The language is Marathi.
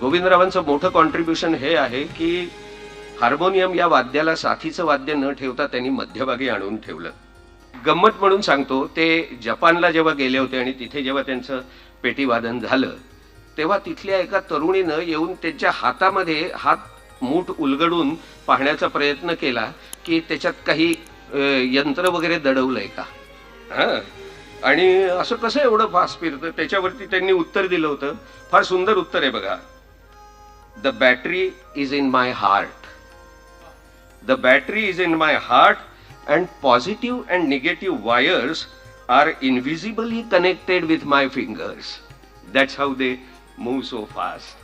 गोविंदरावांचं मोठं कॉन्ट्रीब्युशन हे आहे की हार्मोनियम या वाद्याला साथीचं वाद्य न ठेवता त्यांनी मध्यभागी आणून ठेवलं. गंमत म्हणून सांगतो ते जपानला जेव्हा गेले होते आणि तिथे जेव्हा त्यांचं पेटीवादन झालं तेव्हा तिथल्या एका तरुणीनं येऊन त्यांच्या हातामध्ये हात मूठ उलगडून पाहण्याचा प्रयत्न केला की त्याच्यात काही यंत्र वगैरे दडवलंय का? हा. आणि असं कसं एवढं फास्ट फिरतं? त्याच्यावरती त्यांनी उत्तर दिलं होतं. फार सुंदर उत्तर आहे बघा. the battery is in my heart. The battery is in my heart and positive and negative wires are invisibly connected with my fingers. That's how they move so fast.